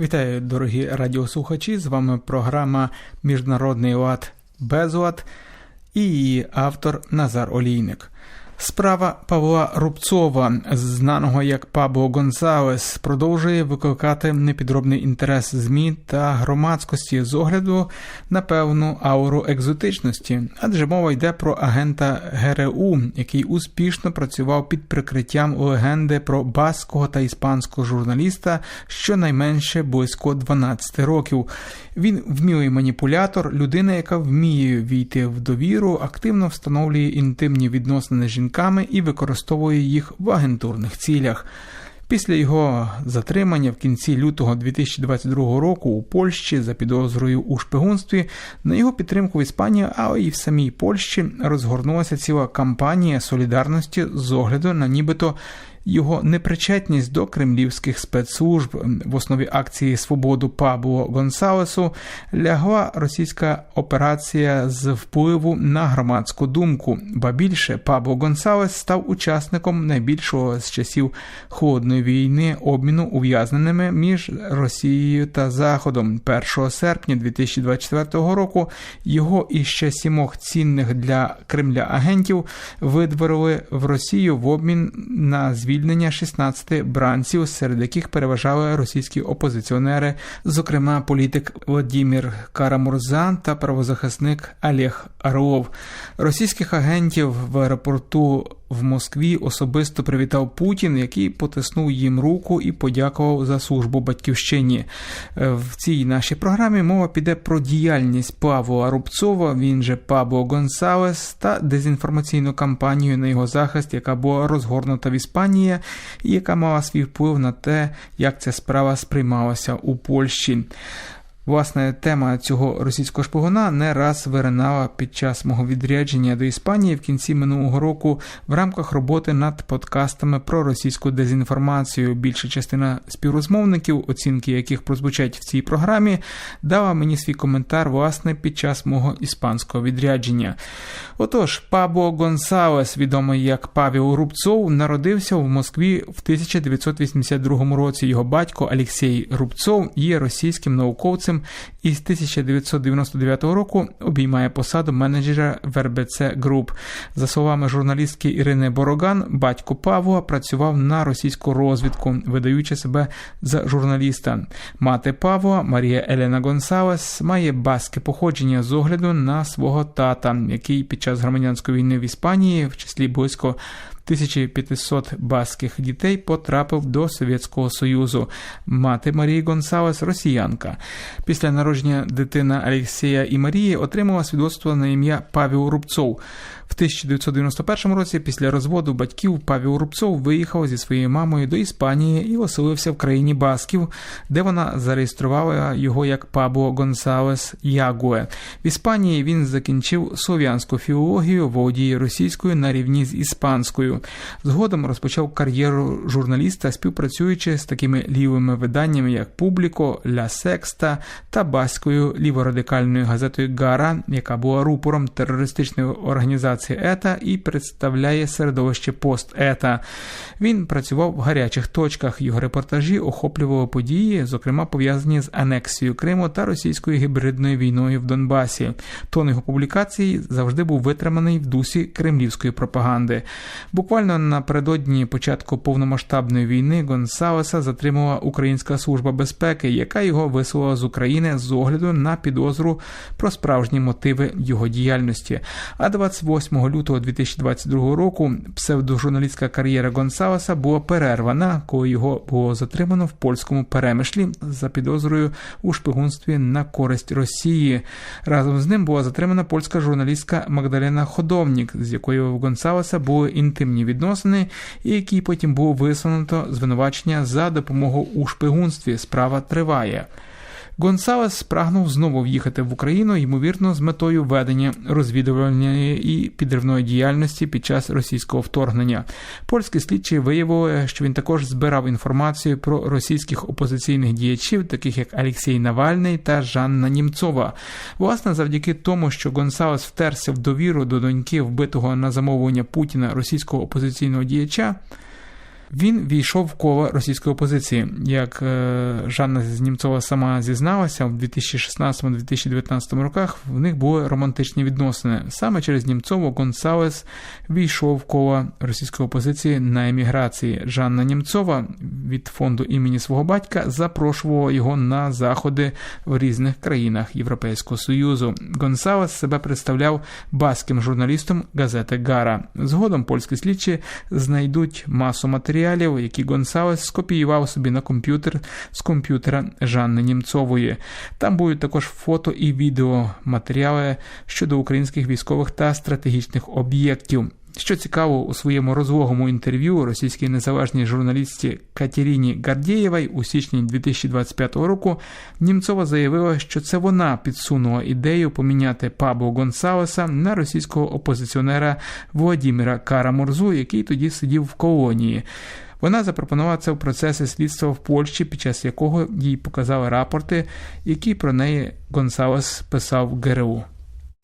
Вітаю, дорогі радіослухачі! З вами програма Міжнародний лад Безлад і її автор Назар Олійник. Справа Павла Рубцова, знаного як Пабло Гонсалес, продовжує викликати непідробний інтерес ЗМІ та громадськості з огляду на певну ауру екзотичності, адже мова йде про агента ГРУ, який успішно працював під прикриттям легенди про баского та іспанського журналіста щонайменше близько 12 років. Він вмілий маніпулятор, людина, яка вміє війти в довіру, активно встановлює інтимні відносини з жінками і використовує їх в агентурних цілях. Після його затримання в кінці лютого 2022 року у Польщі за підозрою у шпигунстві на його підтримку в Іспанії, а і в самій Польщі розгорнулася ціла кампанія солідарності з огляду на нібито його непричетність до кремлівських спецслужб в основі акції Свободу Пабло Гонсалесу лягла російська операція з впливу на громадську думку. Ба більше Пабло Гонсалес став учасником найбільшого з часів холодної війни обміну ув'язненими між Росією та Заходом. 1 серпня 2024 року його і ще сімох цінних для Кремля агентів видворили в Росію в обмін на звільнення звільнення 16 бранців, серед яких переважали російські опозиціонери, зокрема політик Владімір Карамурзан та правозахисник Олег Орлов. Російських агентів в аеропорту в Москві особисто привітав Путін, який потиснув їм руку і подякував за службу батьківщині. Е, в цій нашій програмі мова піде про діяльність Павла Рубцова, він же Пабло Гонсалес, та дезінформаційну кампанію на його захист, яка була розгорнута в Іспанії, і яка мала свій вплив на те, як ця справа сприймалася у Польщі. Власне, тема цього російського шпигуна не раз виринала під час мого відрядження до Іспанії в кінці минулого року в рамках роботи над подкастами про російську дезінформацію. Більша частина співрозмовників, оцінки яких прозвучать в цій програмі, дала мені свій коментар власне під час мого іспанського відрядження. Отож, Пабло Гонсалес, відомий як Павел Рубцов, народився в Москві в 1982 році. Його батько Алексій Рубцов є російським науковцем і з 1999 року обіймає посаду менеджера в РБЦ Груп. За словами журналістки Ірини Бороган, батько Павла працював на російську розвідку, видаючи себе за журналіста. Мати Павла Марія Елена Гонсалес має баске походження з огляду на свого тата, який під час громадянської війни в Іспанії, в числі близько 1500 баских дітей потрапив до Совєтського Союзу. Мати Марії Гонсалес росіянка. Після народження дитина Алексія і Марії отримала свідоцтво на ім'я Павел Рубцов. В 1991 році, після розводу батьків, Павел Рубцов виїхав зі своєю мамою до Іспанії і оселився в країні Басків, де вона зареєструвала його як Пабло Гонсалес Ягуе. В Іспанії він закінчив слов'янську філологію, володіє російською на рівні з іспанською. Згодом розпочав кар'єру журналіста, співпрацюючи з такими лівими виданнями, як Публіко, Ля Секста та баською ліворадикальною газетою Гара, яка була рупором терористичної організації ЕТА і представляє середовище пост ЕТА. Він працював в гарячих точках. Його репортажі охоплювали події, зокрема пов'язані з анексією Криму та російською гібридною війною в Донбасі. Тон його публікацій завжди був витриманий в дусі кремлівської пропаганди. Буквально напередодні початку повномасштабної війни Гонсалеса затримала Українська служба безпеки, яка його висувала з України з огляду на підозру про справжні мотиви його діяльності. А 28 8 лютого 2022 року псевдожурналістська кар'єра Гонсалеса була перервана, коли його було затримано в польському перемишлі за підозрою у шпигунстві на користь Росії. Разом з ним була затримана польська журналістка Магдалена Ходовнік, з якою в Гонсалеса були інтимні відносини, і якій потім було висунуто звинувачення за допомогу у шпигунстві. Справа триває. Гонсалес прагнув знову в'їхати в Україну, ймовірно, з метою ведення розвідувальної і підривної діяльності під час російського вторгнення. Польські слідчі виявили, що він також збирав інформацію про російських опозиційних діячів, таких як Алексій Навальний та Жанна Німцова. Власне, завдяки тому, що Гонсалес втерся в довіру до доньки вбитого на замовлення Путіна російського опозиційного діяча. Він війшов в коло російської опозиції. Як е, Жанна Знімцова сама зізналася, в 2016-2019 роках в них були романтичні відносини. Саме через Німцову Гонсалес війшов в коло російської опозиції на еміграції. Жанна Німцова від фонду імені свого батька запрошувала його на заходи в різних країнах Європейського Союзу. Гонсалес себе представляв баским журналістом газети Гара. Згодом польські слідчі знайдуть масу матеріалів, які Гонсалес скопіював собі на комп'ютер з комп'ютера Жанни Німцової. Там будуть також фото і відеоматеріали щодо українських військових та стратегічних об'єктів. Що цікаво, у своєму розлогому інтерв'ю російській незалежній журналістці Катеріні Гардєєвій у січні 2025 року Німцова заявила, що це вона підсунула ідею поміняти Пабло Гонсалеса на російського опозиціонера Володимира Карамурзу, який тоді сидів в колонії. Вона запропонувала це в процесі слідства в Польщі, під час якого їй показали рапорти, які про неї Гонсалес писав в ГРУ.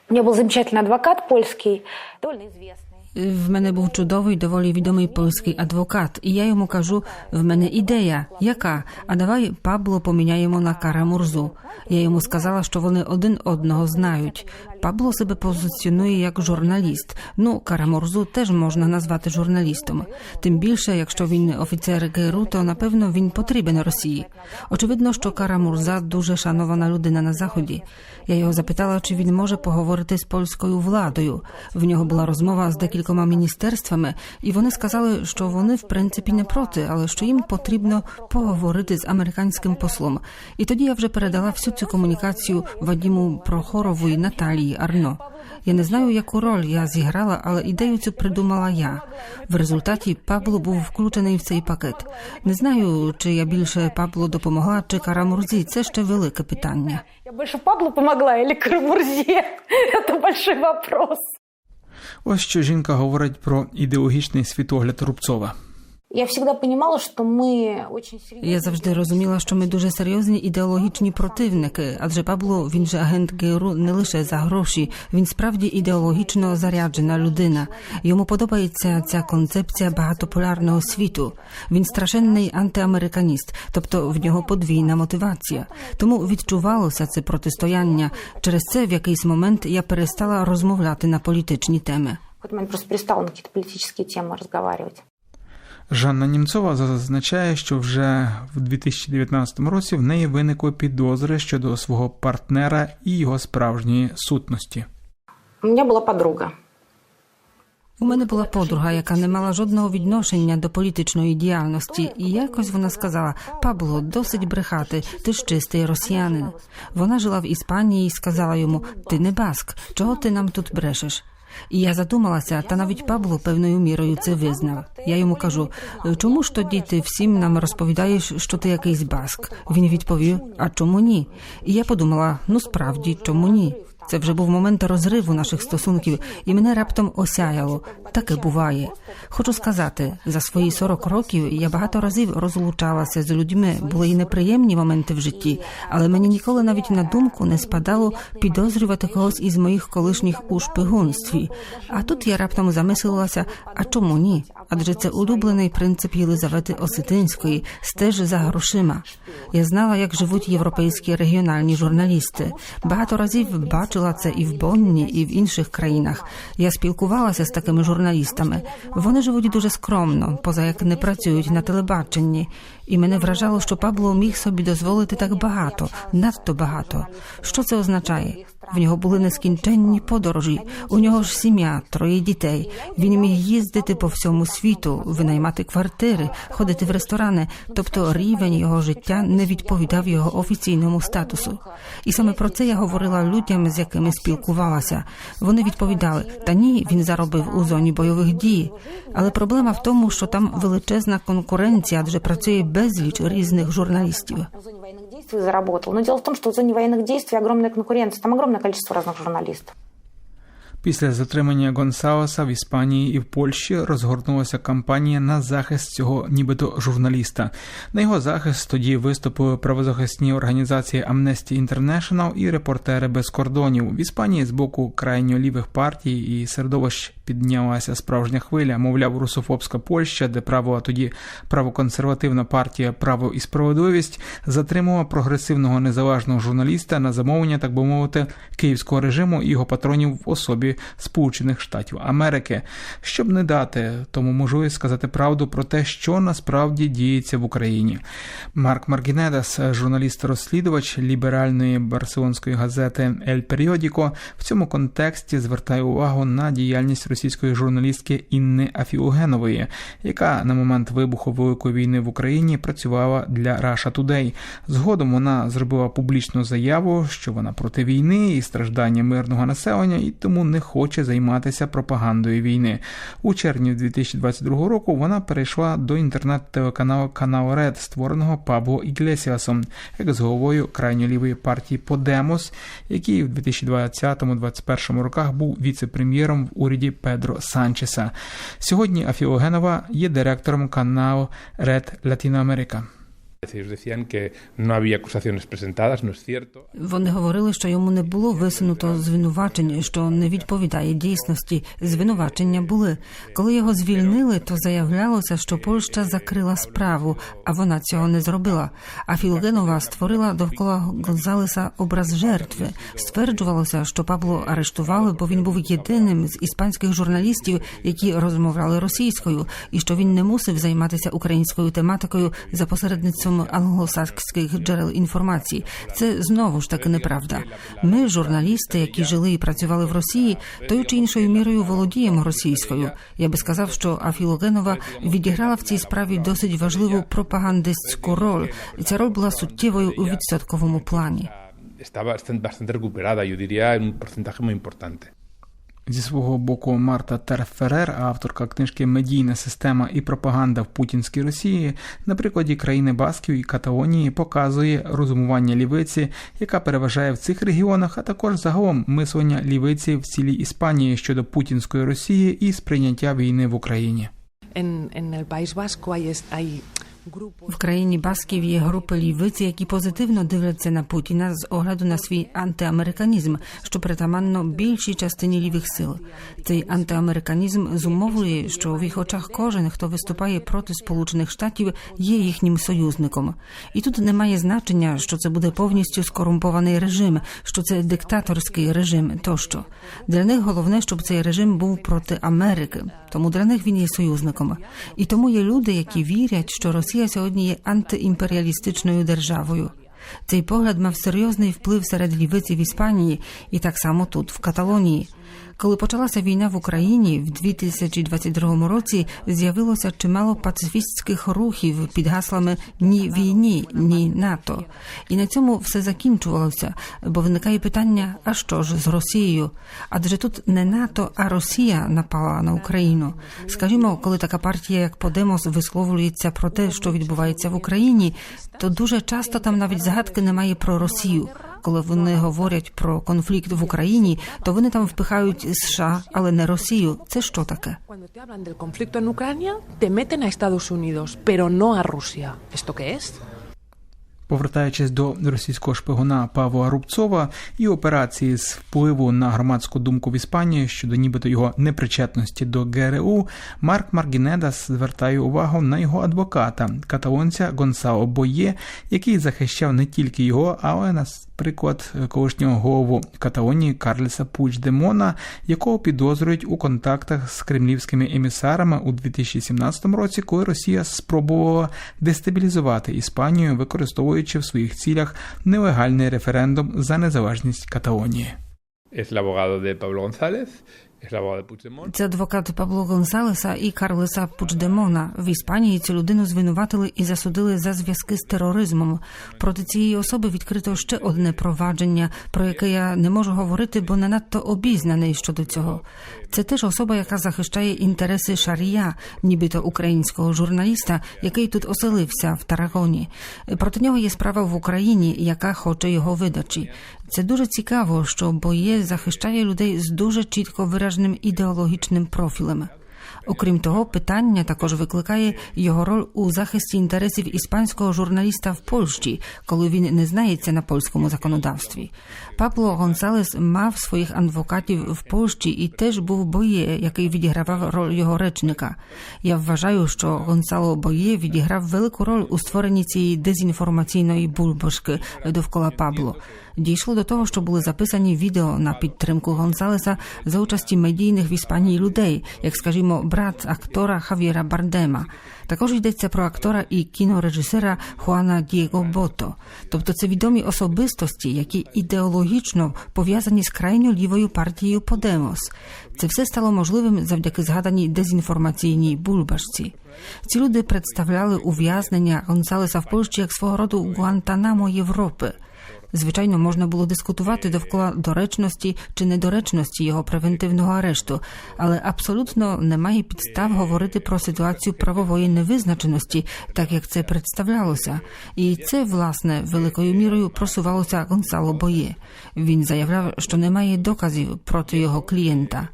У меня был замечательный адвокат польский, довольно известный. В мене був чудовий, доволі відомий польський адвокат, і я йому кажу: в мене ідея, яка? А давай Пабло поміняємо на Кара Мурзу. Я йому сказала, що вони один одного знають. Пабло себе позиціонує як журналіст. Ну, Кара Мурзу теж можна назвати журналістом. Тим більше, якщо він офіцер ГРУ, то напевно він потрібен Росії. Очевидно, що Кара Мурза дуже шанована людина на заході. Я його запитала, чи він може поговорити з польською владою. В нього була розмова з декількома міністерствами, і вони сказали, що вони в принципі не проти, але що їм потрібно поговорити з американським послом. І тоді я вже передала всю цю комунікацію Вадіму Прохорову і Наталії Арно. Я не знаю, яку роль я зіграла, але ідею цю придумала я. В результаті Пабло був включений в цей пакет. Не знаю, чи я більше Пабло допомогла, чи Карамурзі. Це ще велике питання. Я больше Паблу помогла или Карамурзе? Это большой вопрос. Ось що жінка говорить про ідеологічний світогляд Рубцова. Я всегда понимала, что мы очень. Я завжди розуміла, що ми дуже серйозні ідеологічні противники, адже Пабло він же агент ГРУ не лише за гроші, він справді ідеологічно заряджена людина. Йому подобається ця концепція багатополярного світу. Він страшенний антиамериканіст, тобто в нього подвійна мотивація. Тому відчувалося це протистояння. Через це в якийсь момент я перестала розмовляти на політичні теми. В какой-то просто перестала на какие-то политические темы разговаривать. Жанна Німцова зазначає, що вже в 2019 році в неї виникли підозри щодо свого партнера і його справжньої сутності. У меня была подруга. У мене була подруга, яка не мала жодного відношення до політичної діяльності, і якось вона сказала: Пабло, досить брехати, ти ж чистий росіянин. Вона жила в Іспанії і сказала йому: Ти не баск, чого ти нам тут брешеш? І я задумалася, та навіть Пабло певною мірою це визнав. Я йому кажу: чому ж тоді ти всім нам розповідаєш, що ти якийсь баск? Він відповів: А чому ні? І я подумала: ну справді, чому ні? Це вже був момент розриву наших стосунків, і мене раптом осяяло. Таке буває. Хочу сказати, за свої 40 років я багато разів розлучалася з людьми. Були і неприємні моменти в житті, але мені ніколи навіть на думку не спадало підозрювати когось із моїх колишніх у шпигунстві. А тут я раптом замислилася: а чому ні? Адже це улюблений принцип Єлизавети Осетинської стеж за грошима. Я знала, як живуть європейські регіональні журналісти. Багато разів бачила це і в Бонні, і в інших країнах. Я спілкувалася з такими журналістами. Вони живуть дуже скромно, поза як не працюють на телебаченні. І мене вражало, що Пабло міг собі дозволити так багато, надто багато. Що це означає? В нього були нескінченні подорожі. У нього ж сім'я, троє дітей. Він міг їздити по всьому світу, винаймати квартири, ходити в ресторани. Тобто рівень його життя не відповідав його офіційному статусу. І саме про це я говорила людям, з якими спілкувалася. Вони відповідали: та ні, він заробив у зоні бойових дій. Але проблема в тому, що там величезна конкуренція, адже працює безліч різних журналістів В зоне военных действий заработал. Но дело в том, что в зоне военных действий огромная конкуренция. Там огромное количество разных журналистов. Після затримання Гонсауса в Іспанії і в Польщі розгорнулася кампанія на захист цього нібито журналіста. На його захист тоді виступили правозахисні організації Amnesty International і репортери без кордонів. В Іспанії з боку крайньо лівих партій і середовищ піднялася справжня хвиля. Мовляв, русофобська Польща, де правила тоді правоконсервативна партія Право і справедливість затримала прогресивного незалежного журналіста на замовлення, так би мовити, київського режиму і його патронів в особі Сполучених Штатів Америки, щоб не дати тому можливість сказати правду про те, що насправді діється в Україні. Марк Маргінедас, журналіст-розслідувач ліберальної барселонської газети Ель Періодіко, в цьому контексті звертає увагу на діяльність російської журналістки Інни Афіогенової, яка на момент вибуху Великої війни в Україні працювала для Russia Today. Згодом вона зробила публічну заяву, що вона проти війни і страждання мирного населення, і тому не хоче займатися пропагандою війни. У червні 2022 року вона перейшла до інтернет-телеканалу Канал Ред, створеного Пабло Іглесіасом, як з головою крайньолівої партії Подемос, який в 2020-2021 роках був віце-прем'єром в уряді Педро Санчеса. Сьогодні Афіогенова є директором каналу Red Latinoamerica. Ellos Вони говорили, що йому не було висунуто звинувачень, що не відповідає дійсності. Звинувачення були. Коли його звільнили, то заявлялося, що Польща закрила справу, а вона цього не зробила. А Філгенова створила довкола Гонзалеса образ жертви. Стверджувалося, що Пабло арештували, бо він був єдиним з іспанських журналістів, які розмовляли російською, і що він не мусив займатися українською тематикою за посередництвом англосакських джерел інформації. Це знову ж таки неправда. Ми, журналісти, які жили і працювали в Росії, тою чи іншою мірою володіємо російською. Я би сказав, що Афілогенова відіграла в цій справі досить важливу пропагандистську роль, і ця роль була суттєвою у відсотковому плані. Está bastante, bastante recuperada, yo diría en un porcentaje. Зі свого боку, Марта Терферер, авторка книжки Медійна система і пропаганда в путінській Росії, на прикладі країни Басків і Каталонії показує розумування лівиці, яка переважає в цих регіонах, а також загалом мислення лівиці в цілій Іспанії щодо путінської Росії і сприйняття війни в Україні. En, en el País Vasco hay, hay grupos В країні Басків є групи лівиці, які позитивно дивляться на Путіна з огляду на свій антиамериканізм, що притаманно більшій частині лівих сил. Цей антиамериканізм зумовлює, що в їх очах кожен, хто виступає проти Сполучених Штатів, є їхнім союзником. І тут немає значення, що це буде повністю скорумпований режим, що це диктаторський режим тощо. Для них головне, щоб цей режим був проти Америки. Тому для них він є союзником. І тому є люди, які вірять, що Росія сьогодні є антиімперіалістичною державою. Цей погляд мав серйозний вплив серед лівиці Іспанії і так само тут, в Каталонії. Коли почалася війна в Україні в 2022 році, з'явилося чимало пацифістських рухів під гаслами Ні війні, ні НАТО. І на цьому все закінчувалося, бо виникає питання: а що ж з Росією? Адже тут не НАТО, а Росія напала на Україну. Скажімо, коли така партія, як Подемос, висловлюється про те, що відбувається в Україні, то дуже часто там навіть згадки немає про Росію. Коли вони говорять про конфлікт в Україні, то вони там впихають США, але не Росію. Це що таке? Hablan del conflicto en Ucrania, te Estados Unidos, pero no a Rusia. ¿Esto qué es? Повертаючись до російського шпигуна Павла Рубцова і операції з впливу на громадську думку в Іспанії щодо нібито його непричетності до ГРУ, Марк Маргінедас звертає увагу на його адвоката, каталонця Гонсао Боє, який захищав не тільки його, але наприклад, колишнього голову Каталонії Карлеса Пучдемона, якого підозрюють у контактах з кремлівськими емісарами у 2017 році, коли Росія спробувала дестабілізувати Іспанію, використовуючи в своїх цілях нелегальний референдум за незалежність Каталонії. Es el abogado de Pablo González, Це адвокат Пабло Гонсалеса і Карлеса Пучдемона. В Іспанії цю людину звинуватили і засудили за зв'язки з тероризмом. Проти цієї особи відкрито ще одне провадження, про яке я не можу говорити, бо не надто обізнаний щодо цього. Це теж особа, яка захищає інтереси Шарія, нібито українського журналіста, який тут оселився в Тарагоні. Проти нього є справа в Україні, яка хоче його видачі. Це дуже цікаво, що боє захищає людей з дуже чітко вираженим ідеологічним профілем. Окрім того, питання також викликає його роль у захисті інтересів іспанського журналіста в Польщі, коли він не знається на польському законодавстві. Пабло Гонсалес мав своїх адвокатів в Польщі і теж був боє, який відігравав роль його речника. Я вважаю, що Гонсало Боє відіграв велику роль у створенні цієї дезінформаційної бульбашки довкола Пабло. Дійшло до того, що були записані відео на підтримку Гонсалеса за участі медійних в Іспанії людей, як скажімо, брат актора Хавіра Бардема. Також йдеться про актора і кінорежисера Хуана Дієго Бото. Тобто це відомі особистості, які ідеологічно пов'язані з крайньо лівою партією Подемос. Це все стало можливим завдяки згаданій дезінформаційній бульбашці. Ці люди представляли ув'язнення Гонсалеса в Польщі як свого роду Гуантанамо Європи. Звичайно, можна було дискутувати довкола доречності чи недоречності його превентивного арешту, але абсолютно немає підстав говорити про ситуацію правової невизначеності, так як це представлялося. І це, власне, великою мірою просувалося Гонсало Боє. Він заявляв, що немає доказів проти його клієнта.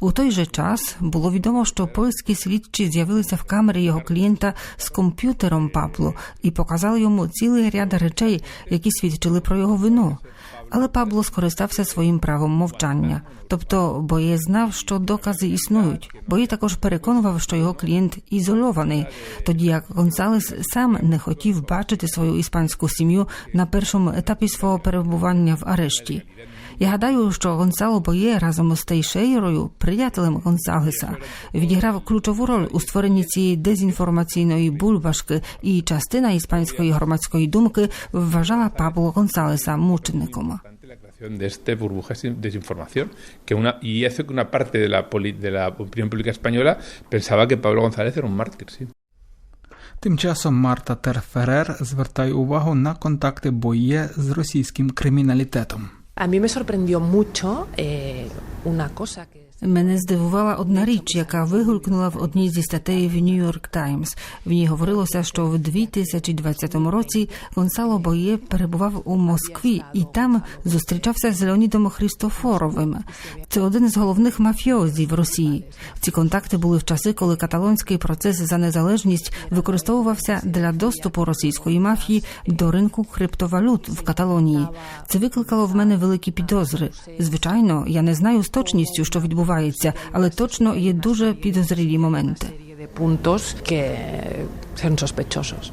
У той же час було відомо, що польські слідчі з'явилися в камері його клієнта з комп'ютером Пабло і показали йому цілий ряд речей, які свідчили про його вину. Але Пабло скористався своїм правом мовчання. Тобто Боє знав, що докази існують. Боє також переконував, що його клієнт ізольований, тоді як Гонсалес сам не хотів бачити свою іспанську сім'ю на першому етапі свого перебування в арешті. Я гадаю, що Гонсало Боє разом з Тейшейрою, приятелем Гонсалеса, відіграв ключову роль у створенні цієї дезінформаційної бульбашки, і частина іспанської громадської думки вважала Пабло Гонсалеса мучеником. de este burbuja de desinformación que una y hace que una parte de la poli- de la opinión pública española pensaba que Pablo González era un mártir, sí. Тим часом Марта Терферер звертає увагу на контакти Боє з російським криміналітетом. A mí me sorprendió mucho eh, una cosa que... Мене здивувала одна річ, яка вигулькнула в одній зі статей в New York Times. В ній говорилося, що в 2020 році Гонсало Боє перебував у Москві і там зустрічався з Леонідом Христофоровим. Це один з головних мафіозів Росії. Ці контакти були в часи, коли каталонський процес за незалежність використовувався для доступу російської мафії до ринку криптовалют в Каталонії. Це викликало в мене великі підозри. Звичайно, я не знаю з точністю, що відбувається, але точно є дуже підозрілі моменти. serie de puntos que son sospechosos.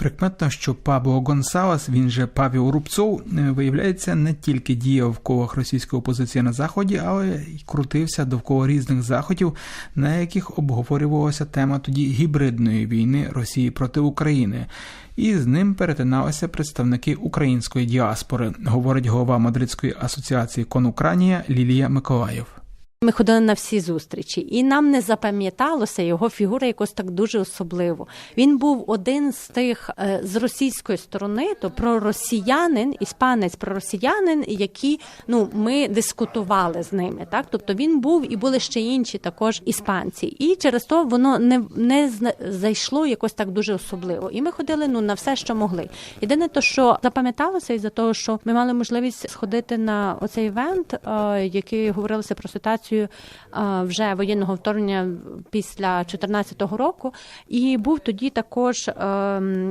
Прикметно, що Пабло Гонсалес, він же Павел Рубцов, е, виявляється, не тільки діяв в колах російської опозиції на заході, але й крутився довкола різних заходів, на яких обговорювалася тема тоді гібридної війни Росії проти України. І з ним перетиналися представники української діаспори, говорить голова Мадридської асоціації Конукранія Лілія Миколаїв. Ми ходили на всі зустрічі, і нам не запам'яталося його фігура якось так дуже особливо. Він був один з тих е, з російської сторони, то проросіянин, іспанець проросіянин, які ну ми дискутували з ними. Так, тобто він був і були ще інші також іспанці, і через то воно не, не зайшло якось так дуже особливо. І ми ходили ну на все, що могли. Єдине, то що запам'яталося із за того, що ми мали можливість сходити на оцей івент, е, який говорилося про ситуацію е, вже воєнного вторгнення після 2014 року. І був тоді також е,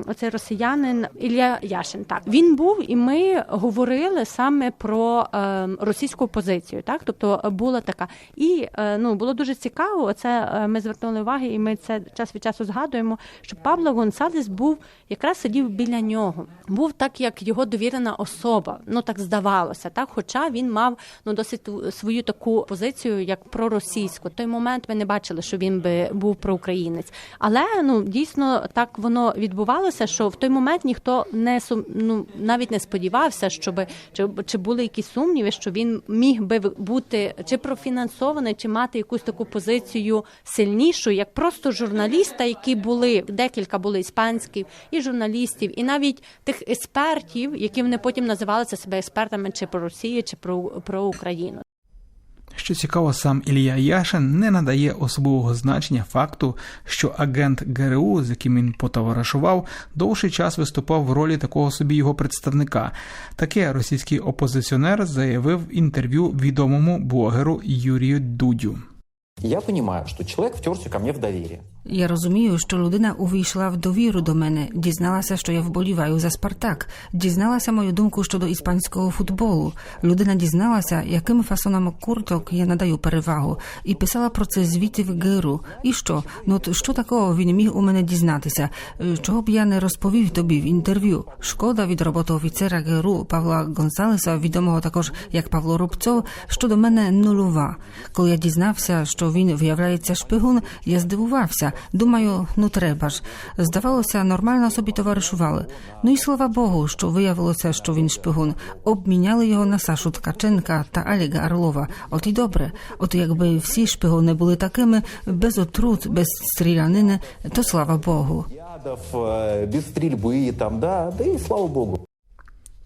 оцей росіянин Ілля Яшин. Так він був, і ми говорили саме про е, російську позицію. Так, тобто була така, і е, ну було дуже цікаво. Це е, ми звернули уваги, і ми це час від часу згадуємо. Що Пабло Гонсалес був якраз сидів біля нього. Був так, як його довірена особа. Ну так здавалося, так. Хоча він мав ну досить свою таку позицію позицію як проросійську. В той момент ми не бачили, що він би був проукраїнець. Але ну дійсно так воно відбувалося, що в той момент ніхто не ну, навіть не сподівався, щоб чи, чи були якісь сумніви, що він міг би бути чи профінансований, чи мати якусь таку позицію сильнішу, як просто журналіста, які були декілька були іспанських і журналістів, і навіть тих експертів, які вони потім називалися себе експертами чи про Росію, чи про, про Україну. Що цікаво, сам Ілля Яшин не надає особливого значення факту, що агент ГРУ, з яким він потоваришував, довший час виступав в ролі такого собі його представника. Таке російський опозиціонер заявив в інтерв'ю відомому блогеру Юрію Дудю. Я розумію, що чоловік втерся ко мені в доверие. Я розумію, що людина увійшла в довіру до мене, дізналася, що я вболіваю за Спартак, дізналася мою думку щодо іспанського футболу. Людина дізналася, яким фасонам курток я надаю перевагу, і писала про це звіти в ГРУ. І що? Ну от що такого він міг у мене дізнатися? Е, Чого б я не розповів тобі в інтерв'ю? Шкода від роботи офіцера ГРУ Павла Гонсалеса, відомого також як Павло Рубцов, щодо мене нульова. Коли я дізнався, що він виявляється шпигун, я здивувався. Думаю, ну треба ж. Здавалося, нормально собі товаришували. Ну і слава Богу, що виявилося, що він шпигун. Обміняли його на Сашу Ткаченка та Аліга Орлова. От і добре. От якби всі шпигуни були такими, без отрут, без стрілянини, то слава Богу. Э, без стрельбы, там, да, да и слава богу.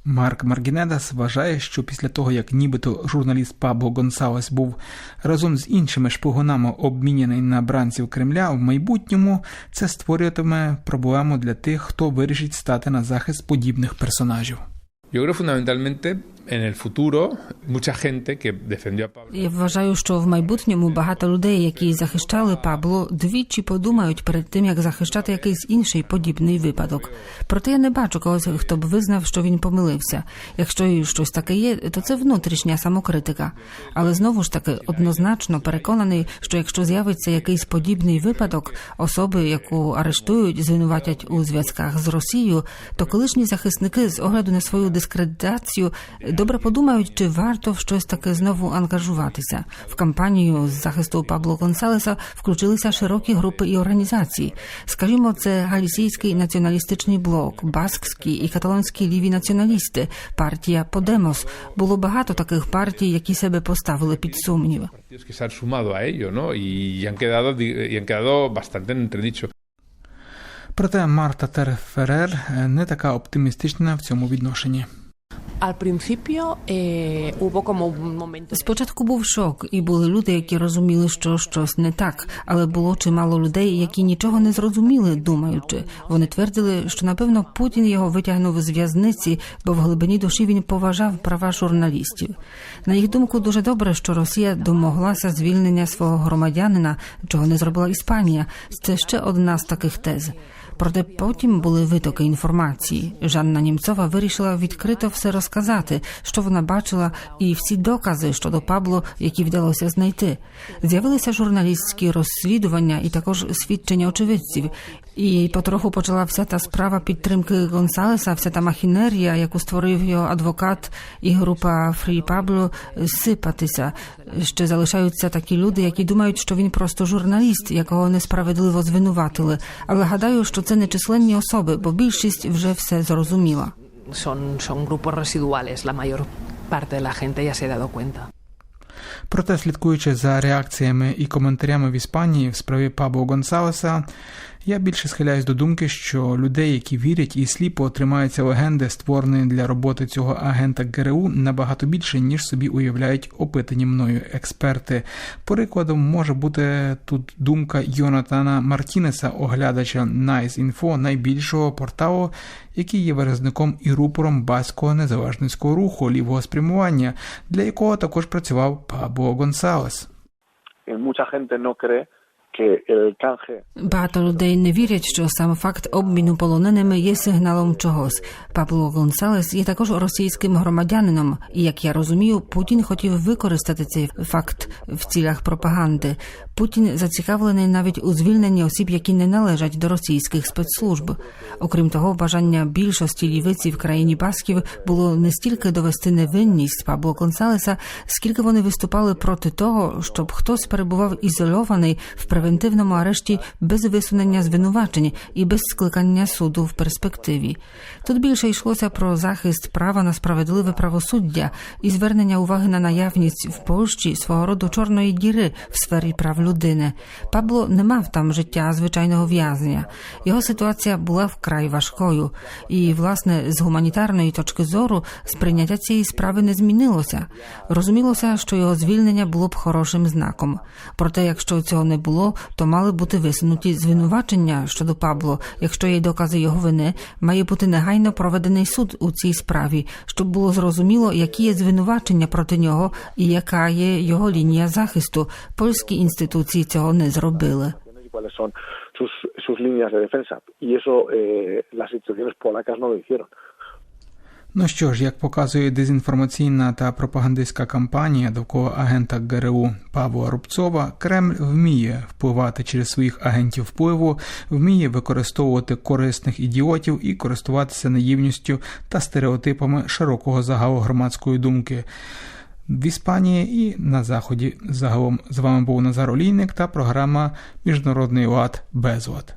Марк Маргінедас вважає, що після того, як нібито журналіст Пабло Гонсалес був разом з іншими шпигунами обміняний на бранців Кремля, в майбутньому це створюватиме проблему для тих, хто вирішить стати на захист подібних персонажів. Yo creo Я вважаю, що в майбутньому багато людей, які захищали Пабло, двічі подумають перед тим, як захищати якийсь інший подібний випадок. Проте я не бачу когось, хто б визнав, що він помилився. Якщо і щось таке є, то це внутрішня самокритика. Але знову ж таки однозначно переконаний, що якщо з'явиться якийсь подібний випадок, особи, яку арештують, звинуватять у зв'язках з Росією, то колишні захисники з огляду на свою дискредитацію добре подумають, чи варто в щось таке знову ангажуватися. В кампанію з захисту Пабло Гонсалеса включилися широкі групи і організації. Скажімо, це галісійський націоналістичний блок, баскські і каталонські ліві націоналісти, партія Подемос. Було багато таких партій, які себе поставили під сумнів. Проте Марта Терферер е, не така оптимістична в цьому відношенні. Спочатку був шок, і були люди, які розуміли, що щось не так, але було чимало людей, які нічого не зрозуміли, думаючи. Вони твердили, що напевно Путін його витягнув з в'язниці, бо в глибині душі він поважав права журналістів. На їх думку, дуже добре, що Росія домоглася звільнення свого громадянина, чого не зробила Іспанія. Це ще одна з таких тез. Проте потім були витоки інформації. Жанна Німцова вирішила відкрито все розказати, що вона бачила, і всі докази щодо Пабло, які вдалося знайти. З'явилися журналістські розслідування і також свідчення очевидців. І потроху почала вся та справа підтримки Гонсалеса, вся та махінерія, яку створив його адвокат і група Фрі Пабло, сипатися. Ще залишаються такі люди, які думають, що він просто журналіст, якого несправедливо звинуватили. Але гадаю, що це не численні особи, бо більшість вже все зрозуміла. Son, son grupos residuales, la mayor parte de la gente ya se ha dado cuenta. Проте, слідкуючи за реакціями і коментарями в Іспанії в справі Пабло Гонсалеса, я більше схиляюсь до думки, що людей, які вірять і сліпо тримаються легенди, створеної для роботи цього агента ГРУ, набагато більше, ніж собі уявляють опитані мною експерти. Прикладом може бути тут думка Йонатана Мартінеса, оглядача NiceInfo, найбільшого порталу, який є виразником і рупором баського незалежницького руху лівого спрямування, для якого також працював Пабло Гонсалес. mucha gente no Багато людей не вірять, що сам факт обміну полоненими є сигналом чогось. Пабло Гонсалес є також російським громадянином, і як я розумію, Путін хотів використати цей факт в цілях пропаганди. Путін зацікавлений навіть у звільненні осіб, які не належать до російських спецслужб. Окрім того, бажання більшості лівиці в країні Басків було не стільки довести невинність Пабло Гонсалеса, скільки вони виступали проти того, щоб хтось перебував ізольований в превентивному арешті без висунення звинувачень і без скликання суду в перспективі. Тут більше йшлося про захист права на справедливе правосуддя і звернення уваги на наявність в Польщі свого роду чорної діри в сфері прав людини. Пабло не мав там життя звичайного в'язня. Його ситуація була вкрай важкою, і, власне, з гуманітарної точки зору сприйняття цієї справи не змінилося. Розумілося, що його звільнення було б хорошим знаком. Проте, якщо цього не було, то мали бути висунуті звинувачення щодо Пабло. Якщо є докази його вини, має бути негайно проведений суд у цій справі, щоб було зрозуміло, які є звинувачення проти нього і яка є його лінія захисту. Польські інституції цього не зробили. sus, sus líneas de defensa. Y eso eh, las instituciones polacas no lo hicieron. Ну що ж, як показує дезінформаційна та пропагандистська кампанія довкола агента ГРУ Павла Рубцова, Кремль вміє впливати через своїх агентів впливу, вміє використовувати корисних ідіотів і користуватися наївністю та стереотипами широкого загалу громадської думки в Іспанії і на Заході. Загалом з вами був Назар Олійник та програма Міжнародний лад Безлад.